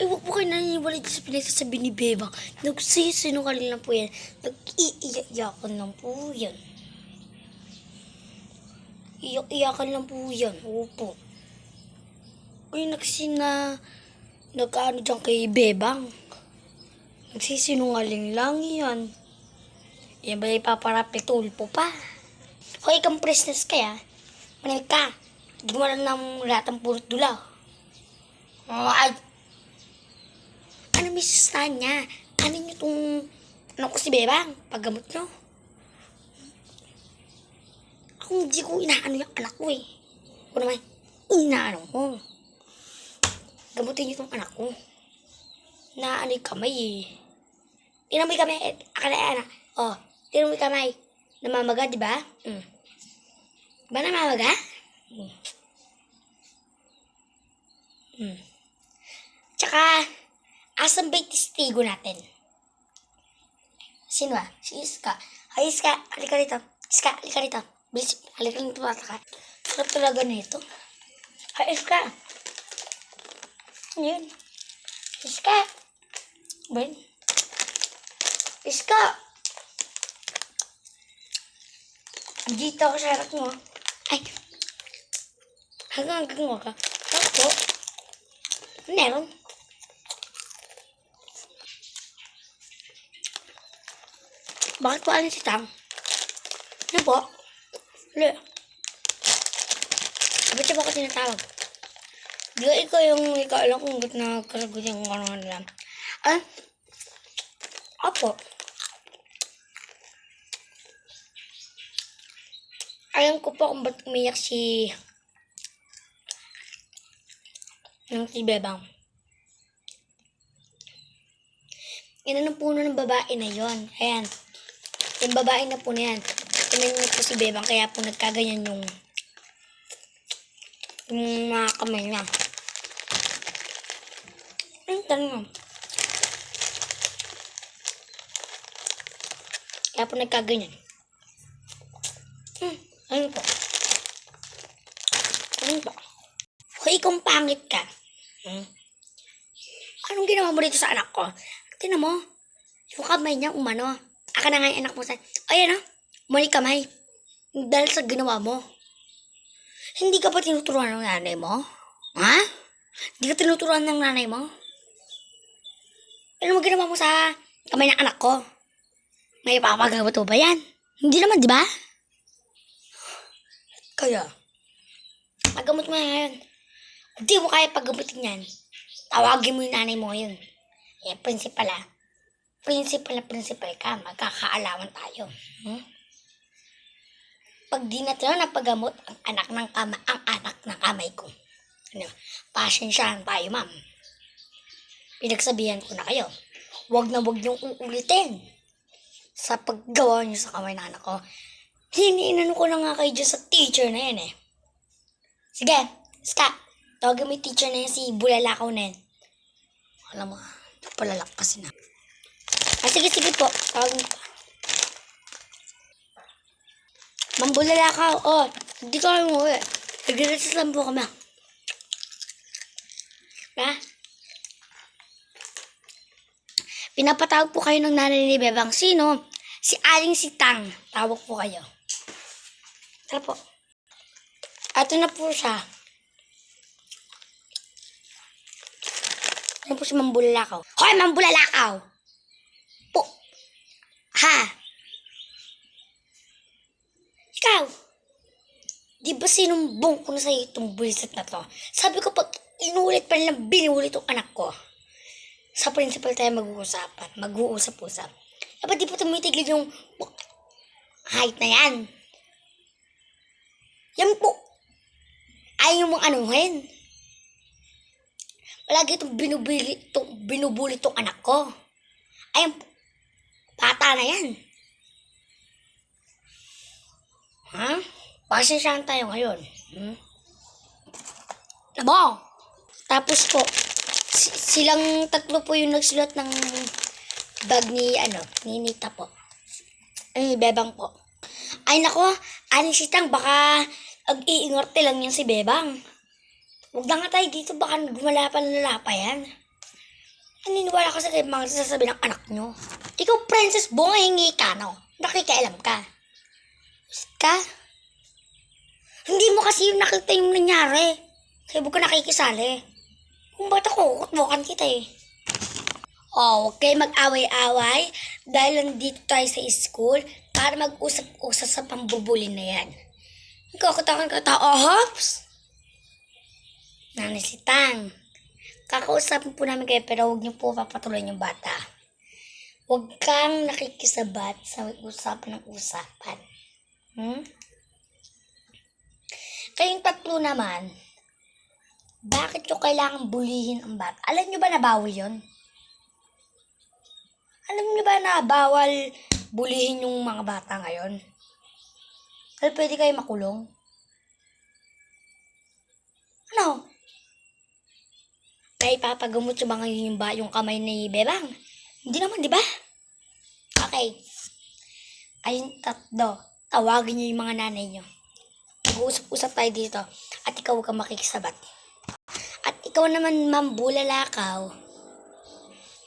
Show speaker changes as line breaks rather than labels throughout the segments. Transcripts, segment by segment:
Eh, huwag po kayo naniniwala dyan sa pinagsasabi ni Bebang. Nagsisinungaling lang po yan. Nag-iiyakan lang po yan. Iyak-iyakan lang po yan. Opo. Ay, nagsina... Nagkaano dyan kay Bebang. Nagsisinungaling lang yan. Yan ba ipaparapitulpo pa? Hoy, kang presnes kaya. Manay ka. Hindi mo lang ng lahat ng purot dula. Ay. Ano Mrs. Tanya? Ano nyo tong... Ano ko si Bebang? Paggamot nyo? Ako hindi ko inaano yung anak ko eh. Ako naman, inaano ko. Gamutin nyo tong anak ko. Naano yung kamay eh. Tinan mo yung kamay. eh, Akala anak. Oh, tinan mo yung kamay. Namamaga, di ba? Mm. Ba namamaga? Mm. Mm. Tsaka, asan ba testigo natin? Sino ba? Si Iska. Ay, Iska, halika rito. Iska, halika rito. Bilis, halika rito bata ka. Sarap talaga nito. Ay, Iska. Yun. Iska. Ben. Iska. Dito ako sa harap mo. Ay. Hanggang hanggang mo ka. Ako. Meron. Bakit po ano si Tang? Ano po? Ano? Ba't siya ba ako tinatawag? Di ba ikaw yung ikaw alam kung ba't nagkasagot yung ano nila? Ah? Apo. Alam ko po kung ba't umiyak si... Yung si Bebang. Yan ang puno ng babae na yon. Ayan. Yung babae na po na yan. Tinan po si Bebang kaya po nagkaganyan yung yung mga kamay niya. Ang tanong. Kaya po nagkaganyan. Hmm, ano po? Ano po? Hoy, kung pangit ka. Hmm? Anong ginawa mo dito sa anak ko? Tinan mo. Yung kamay niya umano. Aka na nga yung anak mo sa... Ayan ah. Mali kamay. Dahil sa ginawa mo. Hindi ka ba tinuturuan ng nanay mo? Ha? Hindi ka tinuturuan ng nanay mo? Ano mo ginawa mo sa kamay ng anak ko? May papagamot mo ba yan? Hindi naman, di ba? Kaya, pagamot mo ngayon. Hindi mo kaya pagamutin yan. Tawagin mo yung nanay mo ngayon. Eh, principal ah. Principal na principal ka. Magkakaalaman tayo. Hmm? Pag di natin na pagamot ang anak ng kama, ang anak ng kamay ko. Ano, pasensyahan tayo, ma'am. Pinagsabihan ko na kayo. Huwag na huwag niyong uulitin sa paggawa niyo sa kamay ng anak ko. Hiniinan ko na nga kayo dyan sa teacher na yan eh. Sige, Ska, tawagin mo yung teacher na yan, si Bulalakaw na yan. Alam mo, palalak kasi na. Ah, sige, sige po. Tawagin ko. Mambulalakaw, oh, hindi ka kayo umuwi. Nagre-recess lang po kami. Ha? Pinapatawag po kayo ng nanay ni Bebang. Sino? Si Aling si Tang. Tawag po kayo. Tara po. Ato na po siya. Ano po si Mambulalakaw? Hoy, Mambulalakaw! Ha? Ikaw! Di ba sinumbong ko na sa'yo itong bulisit na to? Sabi ko pag inulit pa nilang binulit yung anak ko. Sa principal tayo mag-uusapan. Mag-uusap-usap. Dapat di pa tumitigil yung height na yan. Yan po. Ayaw mong anuhin. Palagi itong binubuli, itong binubuli itong anak ko. Ayun po. Bata na yan. Ha? Pasensyahan tayo ngayon. Hmm? Nabo! Tapos po, si- silang tatlo po yung nagsulat ng bag ni, ano, ni Nita po. Ay, Bebang po. Ay, nako, aling sitang, baka ag-iingarte lang yan si Bebang. Huwag na nga tayo dito, baka gumala pa na naniniwala ka sa mga sasabi ng anak nyo. Ikaw, princess, bunga hingi ka, no? Nakikialam ka. Ka? Hindi mo kasi yung nakita yung nangyari. Kaya huwag ka nakikisali. Kung ba't ako, kutbukan kita eh. Oh, okay, mag-away-away dahil nandito tayo sa school para mag-usap-usap sa pambubulin na yan. Ikaw, katakan ka tao, oh, Hops! Nanay si Tang. Kakausapin po namin kayo pero huwag niyo po papatuloy yung bata. Huwag kang nakikisabat sa usapan ng usapan. Hmm? Kayong tatlo naman, bakit nyo kailangan bulihin ang bata? Alam nyo ba na bawal yon? Alam nyo ba na bawal bulihin yung mga bata ngayon? Well, pwede kayo makulong? Ano? Kaya ipapagamot sa mga yimba yung kamay ni Bebang. Hindi naman, di ba? Okay. Ayun, tatlo. Tawagin niyo yung mga nanay niyo. Mag-uusap-usap tayo dito. At ikaw huwag kang makikisabat. At ikaw naman, ma'am, bulalakaw.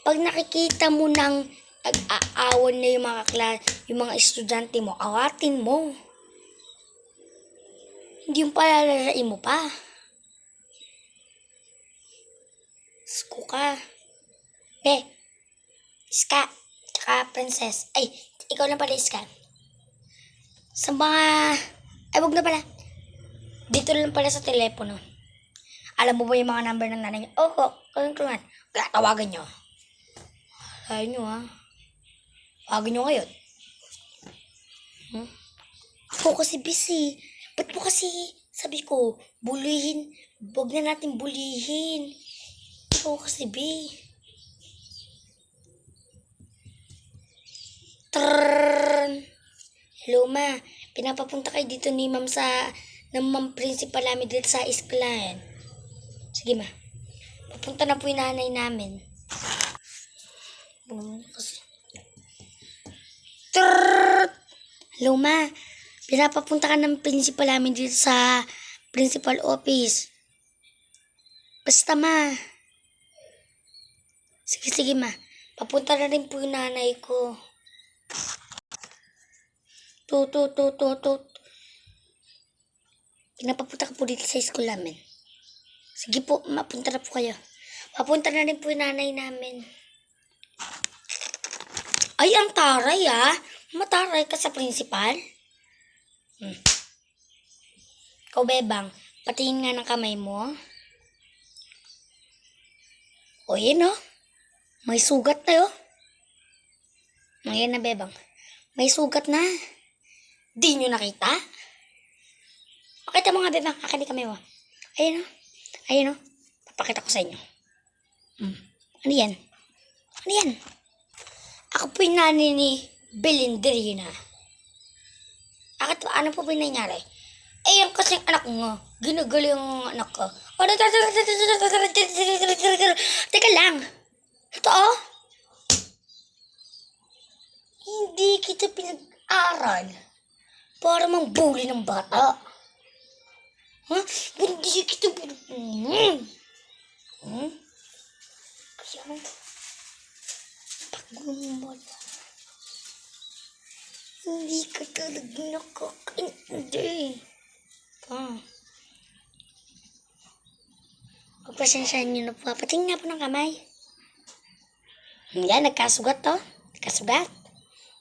Pag nakikita mo ng nag-aawan na yung mga, kla- yung mga estudyante mo, awatin mo. Hindi yung palalarain mo pa. Isko ka. Be, Iska. Tsaka princess. Ay, ikaw lang pala Iska. Sa mga... Ay, wag na pala. Dito lang pala sa telepono. Alam mo ba yung mga number ng nanay niya? Opo, kayong klungan. Kaya tawagan niyo. Kaya niyo ha. Tawagan niyo ngayon. Hmm? Ako kasi busy. Ba't mo kasi sabi ko, bulihin, wag na natin bulihin po kasi, B. Trrrrn. Hello, ma. Pinapapunta dito ni ma'am sa, ng ma'am principal namin dito sa esklahan. Sige, ma. Papunta po yung nanay namin. Trrrrn. Hello, ma. Pinapapunta ka principal namin dito sa principal office. Basta, ma. Sige, sige ma. Papunta na rin po yung nanay ko. Tu, tu, tu, tu, tu. Pinapapunta ka po dito sa school namin. Sige po, mapunta na po kayo. Papunta na rin po yung nanay namin. Ay, ang taray ah. Mataray ka sa principal. Hmm. Ikaw, Bebang, patingin nga ng kamay mo. O, yun oh. May sugat na oh. Ngayon na, Bebang. May sugat na. Di nyo nakita? Pakita mo nga, Bebang. Akin kamay mo. Ayun oh. Ayun oh. Papakita ko sa inyo. Hmm. Ano yan? Ano yan? Ako po yung nanay ni Belinderina. Akit, ano po ba yung nangyari? Eh, yung kasing anak mo, ginugulo yung anak ko. Oh, Teka lang. Totoo? Hindi kita pinag-aral para mambuli ng bata. Ha? Hindi kita pinag... Hmm? Hmm? Kaya, pag bumata, hindi ka talaga nakakaintindi. Ah. Pagpasensyahan niyo na po. Patingin nga po ng kamay. Yan, nagkasugat to. Nagkasugat.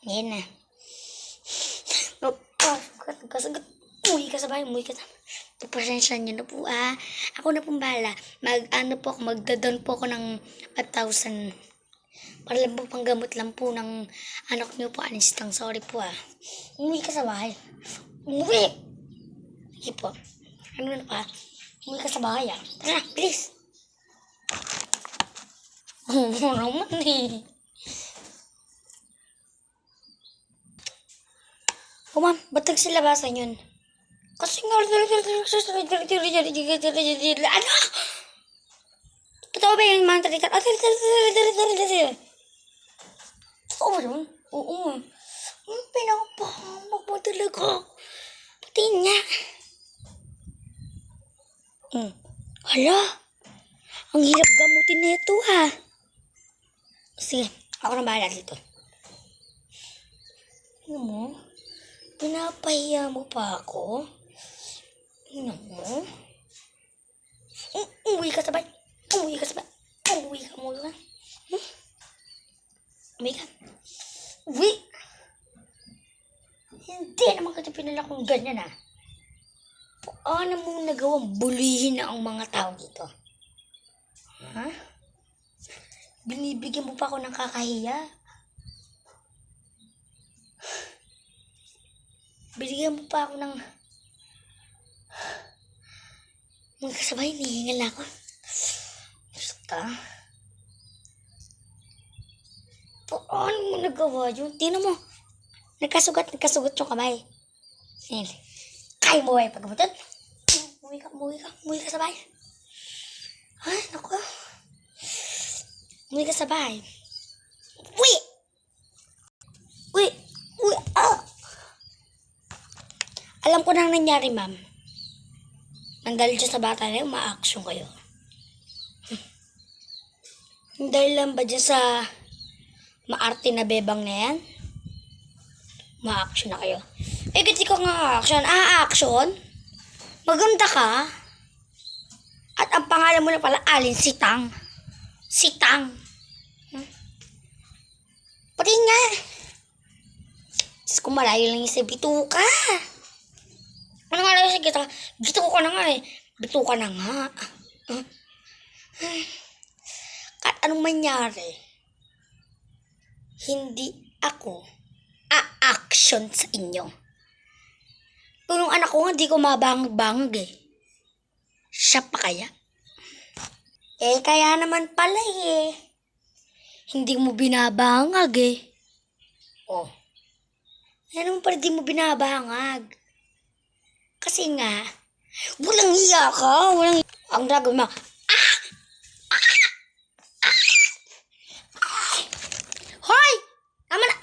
Yan na. Nagkasugat, nagkasugat. Umuwi ka sa bahay, umuwi ka sa Pagpasensyahan niyo na po ah. Ako na pong bahala. Mag, ano po ako, magdadon po ako ng 5,000. Para lang po panggamot lang po ng anak niyo po, Anistang. Sorry po ah. Umuwi ka sa bahay. Umuwi! Sige po. Ano na pa? Umuwi ka sa bahay ah. Tara, bilis! Oo naman eh. Oh, ma'am, ba't nagsilabasan yun? Kasi nga, ano? Totoo ba yung mantra dito? Totoo ba yun? Oo. Hmm, pinapahamak mo talaga. Pati niya. Hmm. Hala, ang hirap gamutin na ito ha. Sige, ako na bahala dito. Ano mo? Pinapahiya mo pa ako? Ano mo? Umuwi ka sabay. Umuwi ka sabay. Umuwi ka muna. Hmm? Umuwi ka. Uwi! Hindi naman kita pinala kung ganyan ah. Paano mo nagawang bulihin na ang mga tao dito? Ha? Binibigyan mo pa ako ng kakahiya. Binigyan mo pa ako ng... Mga kasabay, nihingal na ako. Basta. Paano mo nagawa yun? Tingnan mo. Nagkasugat, nagkasugat yung kamay. Yan. Kaya mo ba yung pagkabutan? Umuwi ka, umuwi ka, umuwi ka sa bahay. Ay, naku. Umuwi ka sa bahay. Uwi! Uwi! Uwi! Ah! Alam ko na ang nangyari, ma'am. Ang dahil dyan sa bata na yun, ma-action kayo. Hmm. Dahil lang ba dyan sa maarte na bebang na yan? Ma-action na kayo. Eh, kasi ko nga action. Ah, action? Maganda ka? At ang pangalan mo na pala, Alin Sitang. Sitang. Hmm? Pati nga. Diyos malayo lang yung sa bituka. Ano nga lang sa gita? Gito ko ka na nga eh. Bituka na nga. Ay. Kahit anong mangyari, hindi ako a-action sa inyo. Kung yung anak ko nga, di ko mabangag-bangag eh. Siya pa kaya? Eh, kaya naman pala eh. Hindi mo binabangag eh. Oh. Naman pala di mo binabangag. Kasi nga, walang hiya ka. Walang Ang gagawin mo, Hoy! Tama na!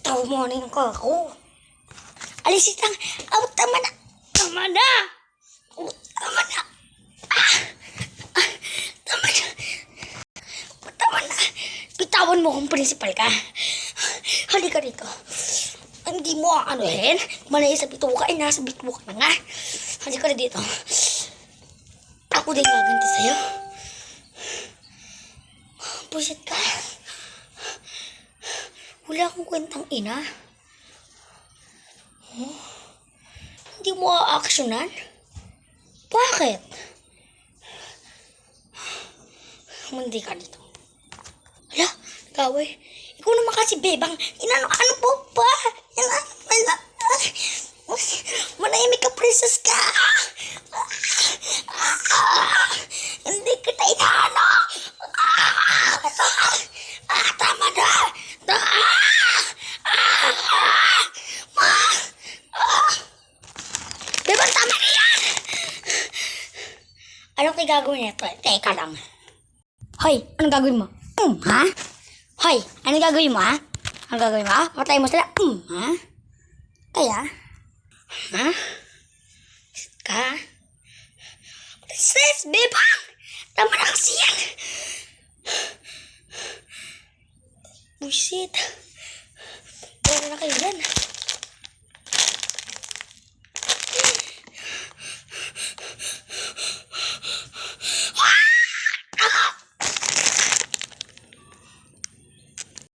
Tawa mo na yung kako. Alis itang, aw, tama na! Tama na! Oh, tama na! Ah! Ah! Tama na! Tama na! Bitawan mo kung principal ka. Halika dito. Hindi mo aanohin. Manay sa bituka, eh, nasa bituka na nga. Halika na dito. Ako din gaganti sa'yo. Busit ka. Wala akong kwentang ina. Oh, hindi mo a-actionan? Bakit? Hindi ka dito. Hala, gaway. Ikaw naman kasi, bebang. Inano, ano po ba? Yan, ano, wala. Manahimik ka, princess ka. Hindi kita inaano. Ah, tama na. Bebang, tama na yan. Anong kayo gagawin nito? Teka lang. Hoy, anong gagawin mo? Um, ha? Hoy, anong gagawin mo, ha? Anong gagawin mo, ha? Patay mo sila. Um, ha? Kaya? Ha? Ka? Princess, bebang! Tama na kasi yan! Buisit. Wala na kayo dyan.